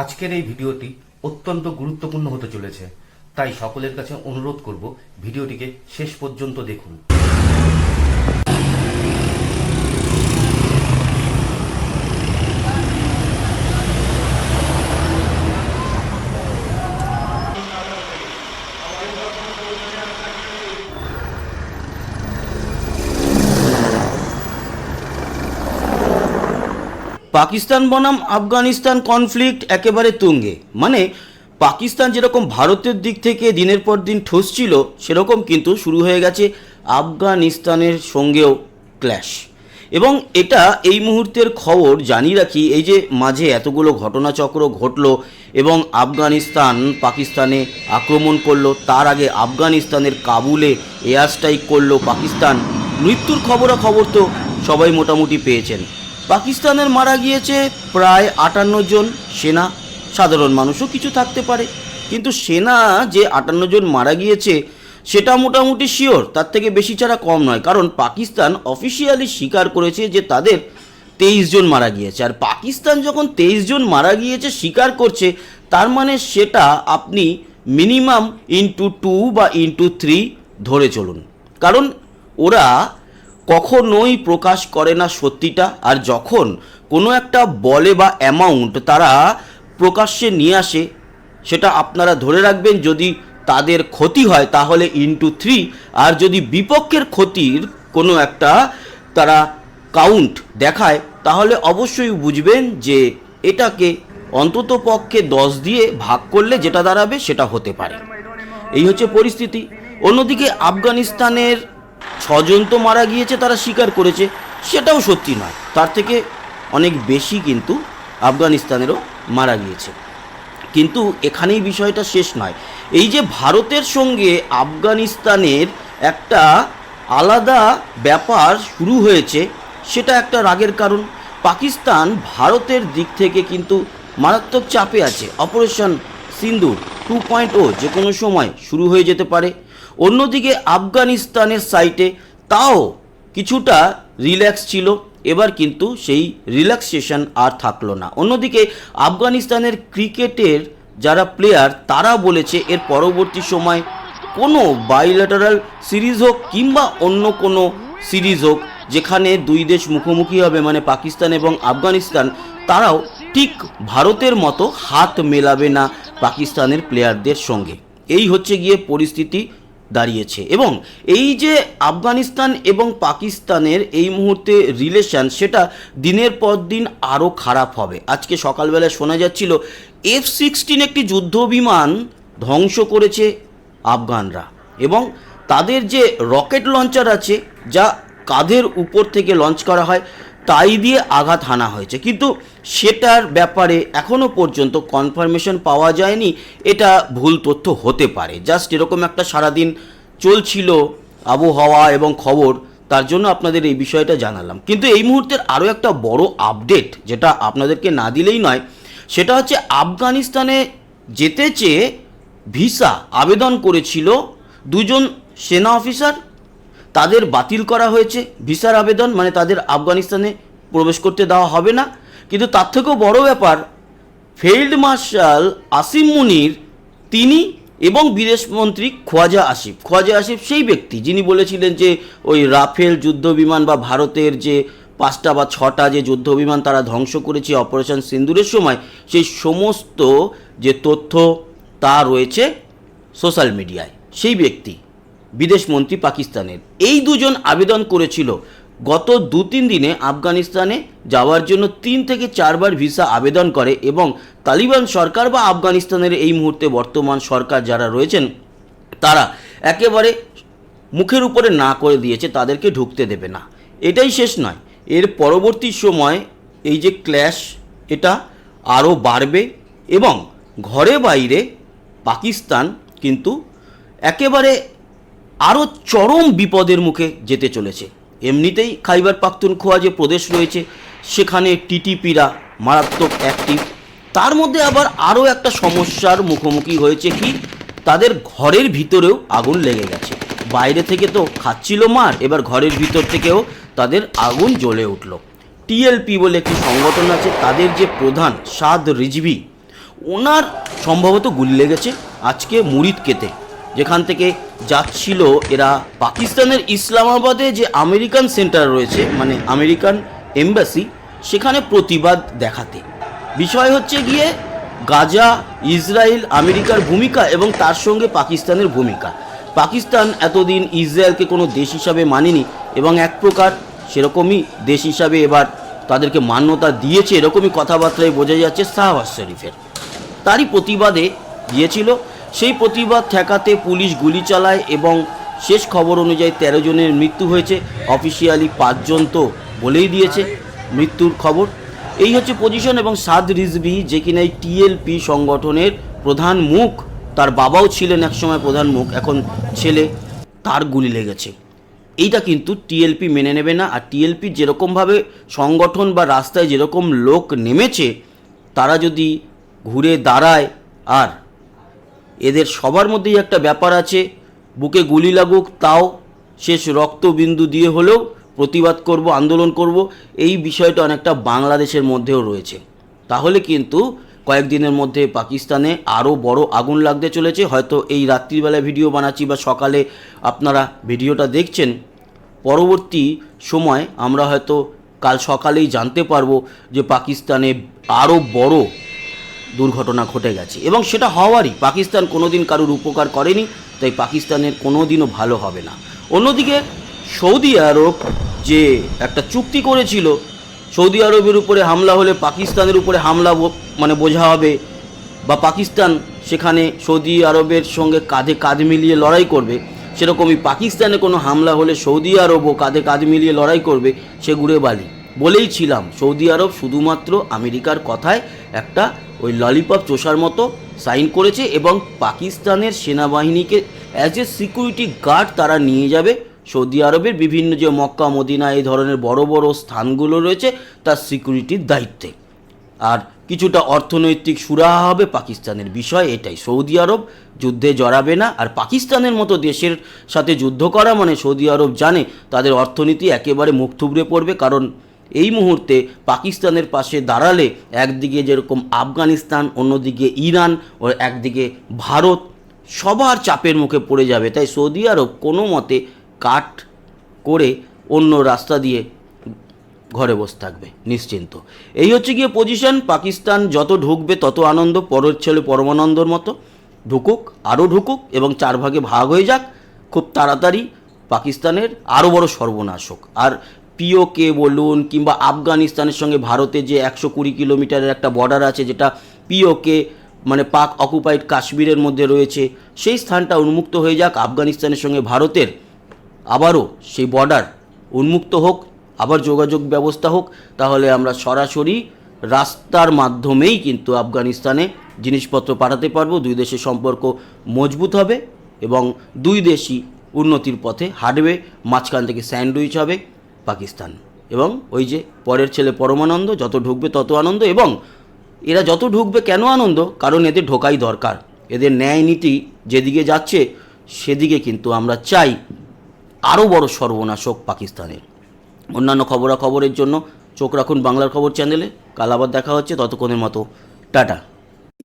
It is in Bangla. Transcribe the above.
আজকের এই ভিডিওটি অত্যন্ত গুরুত্বপূর্ণ হতে চলেছে, তাই সকলের কাছে অনুরোধ করব ভিডিওটিকে শেষ পর্যন্ত দেখুন। পাকিস্তান বনাম, আফগানিস্তান কনফ্লিক্ট একেবারে তুঙ্গে। মানে পাকিস্তান যেরকম ভারতের দিক থেকে দিনের পর দিন ঠসছিল সেরকম কিন্তু শুরু হয়ে গেছে আফগানিস্তানের সঙ্গেও ক্ল্যাশ। এবং এটা এই মুহূর্তের খবর জানিয়ে রাখি, এই যে মাঝে এতগুলো ঘটনাচক্র ঘটলো এবং আফগানিস্তান পাকিস্তানে আক্রমণ করল, তার আগে আফগানিস্তানের কাবুলে এয়ার স্ট্রাইক করল পাকিস্তান। মৃত্যুর খবরাখবর তো সবাই মোটামুটি পেয়েছেন। পাকিস্তানের মারা গিয়েছে প্রায় আটান্ন জন সেনা, সাধারণ মানুষও কিছু থাকতে পারে। কিন্তু সেনা যে আটান্ন জন মারা গিয়েছে, সেটা মোটামুটি শিওর, তার থেকে বেশি ছাড়া কম নয়। কারণ পাকিস্তান অফিসিয়ালি স্বীকার করেছে যে তাদের তেইশ জন মারা গিয়েছে। আর পাকিস্তান যখন তেইশ জন মারা গিয়েছে, স্বীকার করছে, তার মানে সেটা আপনি মিনিমাম ইন্টু টু বা ইন্টু থ্রি ধরে চলুন। কারণ ওরা কখনোই প্রকাশ করে না সত্যিটা। আর যখন কোনো একটা বলে বা অ্যামাউন্ট তারা প্রকাশ্যে নিয়ে আসে, সেটা আপনারা ধরে রাখবেন যদি তাদের ক্ষতি হয় তাহলে ইনটু থ্রি আর যদি বিপক্ষের ক্ষতির কোনো একটা তারা কাউন্ট দেখায়, তাহলে অবশ্যই বুঝবেন যে এটাকে অন্তত পক্ষে দশ দিয়ে ভাগ করলে যেটা দাঁড়াবে সেটা হতে পারে। এই হচ্ছে পরিস্থিতি। অন্যদিকে আফগানিস্তানের ছজন তো মারা গিয়েছে, তারা স্বীকার করেছে। সেটাও সত্যি নয়। তার থেকে অনেক বেশি কিন্তু আফগানিস্তানেরও মারা গিয়েছে। কিন্তু এখানেই বিষয়টা শেষ নয়। এই যে ভারতের সঙ্গে আফগানিস্তানের একটা আলাদা ব্যাপার শুরু হয়েছে, সেটা একটা রাগের কারণ। পাকিস্তান ভারতের দিক থেকে কিন্তু মারাত্মক চাপে আছে। Operation Sindoor two point o যে কোনো সময় শুরু হয়ে যেতে পারে। অন্যদিকে আফগানিস্তানের সাইটে তাও কিছুটা রিল্যাক্স ছিল। এবার কিন্তু সেই রিল্যাক্সেশন আর থাকল না। অন্যদিকে আফগানিস্তানের ক্রিকেটের যারা প্লেয়ার, তারা বলেছে এর পরবর্তী সময় কোনো বাইল্যাটারাল সিরিজ হোক কিংবা অন্য কোনো সিরিজ হোক, যেখানে দুই দেশ মুখোমুখি হবে মানে পাকিস্তান এবং আফগানিস্তান, তারাও ঠিক ভারতের মতো হাত মেলাবে না পাকিস্তানের প্লেয়ারদের সঙ্গে। এই হচ্ছে গিয়ে পরিস্থিতি দাঁড়িয়েছে। এবং এই যে আফগানিস্তান এবং পাকিস্তানের এই মুহূর্তে রিলেশন সেটা দিনের পর দিন আরও খারাপ হবে। আজকে সকালবেলায় শোনা যাচ্ছিল এফ সিক্সটিন একটি যুদ্ধ বিমান ধ্বংস করেছে আফগানরা। এবং তাদের যে রকেট লঞ্চার আছে, যা কাঁধের উপর থেকে লঞ্চ করা হয় তাই দিয়ে আঘাত হানা হয়েছে। কিন্তু সেটার ব্যাপারে এখনও পর্যন্ত কনফার্মেশন পাওয়া যায়নি। এটা ভুল তথ্য হতে পারে। জাস্ট এরকম একটা সারাদিন চলছিল আবহাওয়া এবং খবর, তার জন্য আপনাদের এই বিষয়টা জানালাম। কিন্তু এই মুহূর্তের আরও একটা বড় আপডেট যেটা আপনাদেরকে না দিলেই নয়, সেটা হচ্ছে আফগানিস্তানে যেতে চেয়ে ভিসা আবেদন করেছিল দুজন সেনা অফিসার তাদের বাতিল করা হয়েছে, ভিসার আবেদন মানে তাদের আফগানিস্তানে প্রবেশ করতে দেওয়া হবে না। কিন্তু তার থেকেও বড় ব্যাপার ফিল্ড মার্শাল আসিম মুনির, তিনি এবং বিদেশমন্ত্রী খোয়াজা আসিফ। খোয়াজা আসিফ সেই ব্যক্তি, যিনি বলেছিলেন যে ওই রাফেল যুদ্ধ বিমান বা ভারতের যে পাঁচটা বা ছটা যে যুদ্ধ বিমান তারা ধ্বংস করেছে অপারেশন সিন্দুরের সময়, সেই সমস্ত যে তথ্য তা রয়েছে সোশ্যাল মিডিয়ায়। সেই ব্যক্তি বিদেশমন্ত্রী পাকিস্তানের। এই দুজন আবেদন করেছিল গত দু তিন দিনে আফগানিস্তানে যাওয়ার জন্য তিন থেকে চারবার ভিসা আবেদন করে এবং তালিবান সরকার বা আফগানিস্তানের এই মুহূর্তে বর্তমান সরকার যারা রয়েছেন, তারা একেবারে মুখের উপরে না করে দিয়েছে, তাদেরকে ঢুকতে দেবে না। এটাই শেষ নয়। এর পরবর্তী সময় এই যে ক্ল্যাশ, এটা আরও বাড়বে এবং ঘরে বাইরে পাকিস্তান কিন্তু একেবারে আরও চরম বিপদের মুখে যেতে চলেছে। এমনিতেই খাইবার পাখতুনখোয়া যে প্রদেশ রয়েছে, সেখানে টিটিপিরা মারাত্মক অ্যাক্টিভ তার মধ্যে আবার আরও একটা সমস্যার মুখোমুখি হয়েছে কি, তাদের ঘরের ভিতরেও আগুন লেগে গেছে। বাইরে থেকে তো খাচ্ছিল মার, এবার ঘরের ভিতর থেকেও তাদের আগুন জ্বলে উঠল। টিএলপি বলে একটি সংগঠন আছে, তাদের যে প্রধান সাদ রিজভি, ওনার সম্ভবত গুলি লেগেছে। আজকে মুরিদকেতে যেখান থেকে যাচ্ছিল এরা পাকিস্তানের ইসলামাবাদে যে আমেরিকান সেন্টার রয়েছে মানে আমেরিকান এম্বাসি, সেখানে প্রতিবাদ দেখাতে। বিষয় হচ্ছে গিয়ে গাজা, ইসরায়েল আমেরিকার ভূমিকা এবং তার সঙ্গে পাকিস্তানের ভূমিকা। পাকিস্তান এতদিন ইসরায়েলকে কোনো দেশ হিসাবে মানেনি এবং এক প্রকার সেরকমই দেশ হিসাবে এবার তাদেরকে মান্যতা দিয়েছে, এরকমই কথাবার্তায় বোঝা যাচ্ছে শাহবাজ শরীফের। তারই প্রতিবাদে গিয়েছিল। সেই প্রতিবাদ ঠেকাতে পুলিশ গুলি চালায় এবং শেষ খবর অনুযায়ী তেরো জনের মৃত্যু হয়েছে। অফিসিয়ালি পাঁচজন তো বলেই দিয়েছে মৃত্যুর খবর। এই হচ্ছে পজিশন এবং সাদ রিজভি যে কিনা এই টিএলপি সংগঠনের প্রধান মুখ, তার বাবাও ছিলেন একসময় প্রধান মুখ, এখন ছেলে, তার গুলি লেগেছে। এইটা কিন্তু টিএলপি মেনে নেবে না। আর টিএলপি যেরকমভাবে সংগঠন বা রাস্তায় যেরকম লোক নেমেছে, তারা যদি ঘুরে দাঁড়ায়, আর এদের সবার মধ্যেই একটা ব্যাপার আছে। বুকে গুলি লাগুক, তাও শেষ রক্তবিন্দু দিয়ে হলেও প্রতিবাদ করব, আন্দোলন করব। এই বিষয়টা অনেকটা বাংলাদেশের মধ্যেও রয়েছে। তাহলে কিন্তু কয়েকদিনের মধ্যে পাকিস্তানে আরও বড় আগুন লাগতে চলেছে। হয়তো এই রাত্রিবেলায় ভিডিও বানাচ্ছি বা সকালে আপনারা ভিডিওটা দেখছেন। পরবর্তী সময় আমরা হয়তো কাল সকালেই জানতে পারব যে পাকিস্তানে আরও বড় দুর্ঘটনা ঘটে গেছে। এবং সেটা হওয়ারই, পাকিস্তান কোনোদিন কারোর উপকার করেনি, তাই পাকিস্তানের কোনোদিনও ভালো হবে না। অন্যদিকে সৌদি আরব যে একটা চুক্তি করেছিল, সৌদি আরবের উপরে হামলা হলে পাকিস্তানের উপরে হামলা মানে বোঝা হবে, বা পাকিস্তান সেখানে সৌদি আরবের সঙ্গে কাঁধে কাঁধ মিলিয়ে লড়াই করবে, সেরকমই পাকিস্তানে কোনো হামলা হলে সৌদি আরবও কাঁধে কাঁধ মিলিয়ে লড়াই করবে, সে ঘুরে বালি বলেই ছিলাম, সৌদি আরব শুধুমাত্র আমেরিকার কথায় একটা ওই ললিপপ চোষার মতো সাইন করেছে এবং পাকিস্তানের সেনাবাহিনীকে অ্যাজ এ সিকিউরিটি গার্ড তারা নিয়ে যাবে। সৌদি আরবের বিভিন্ন যে মক্কা, মদিনা এই ধরনের বড় বড় স্থানগুলো রয়েছে, তার সিকিউরিটির দায়িত্বে। আর কিছুটা অর্থনৈতিক সুরাহা হবে পাকিস্তানের বিষয়, এটাই। সৌদি আরব যুদ্ধে জড়াবে না, আর পাকিস্তানের মতো দেশের সাথে যুদ্ধ করা মানে সৌদি আরব জানে, তাদের অর্থনীতি একেবারে মুখ থুবড়ে পড়বে, কারণ এই মুহূর্তে পাকিস্তানের পাশে দাঁড়ালে একদিকে যেরকম আফগানিস্তান, অন্যদিকে ইরান ও একদিকে ভারত সবার চাপের মুখে পড়ে যাবে। তাই সৌদি আরব কোনো মতে কাট করে অন্য রাস্তা দিয়ে ঘরে বসে থাকবে, নিশ্চিন্ত। এই হচ্ছে গিয়ে পজিশন পাকিস্তান যত ঢুকবে তত আনন্দ, পরের ছেলে পরমানন্দর মতো। ঢুকুক আরও ঢুকুক এবং চার ভাগে ভাগ হয়ে যাক। খুব তাড়াতাড়ি পাকিস্তানের আরও বড় সর্বনাশ হোক। আর পিওকে বলুন কিংবা আফগানিস্তানের সঙ্গে ভারতের যে একশো কুড়ি কিলোমিটারের একটা বর্ডার আছে যেটা পিওকে মানে পাক অকুপাইড কাশ্মীরের মধ্যে রয়েছে, সেই স্থানটা উন্মুক্ত হয়ে যাক, আফগানিস্তানের সঙ্গে ভারতের। আবারও সেই বর্ডার উন্মুক্ত হোক, আবার যোগাযোগ ব্যবস্থা হোক, তাহলে আমরা সরাসরি রাস্তার মাধ্যমেই কিন্তু আফগানিস্তানে জিনিসপত্র পাঠাতে পারব, দুই দেশের সম্পর্ক মজবুত হবে এবং দুই দেশই উন্নতির পথে হাঁটবে, মাঝখান থেকে স্যান্ডউইচ হবে। পাকিস্তান। এবং ওই যে পরের ছেলে পরমানন্দ, যত ঢুকবে তত আনন্দ এবং এরা যত ঢুকবে কেন আনন্দ? কারণ এদের ঢোকাই দরকার। এদের ন্যায় নীতি যেদিকে যাচ্ছে, সেদিকে কিন্তু আমরা চাই আরও বড় সর্বনাশ হোক পাকিস্তানের। অন্যান্য খবরাখবরের জন্য চোখ রাখুন বাংলার খবর চ্যানেলে। কাল আবার দেখা হচ্ছে, ততক্ষণের মতো। টাটা।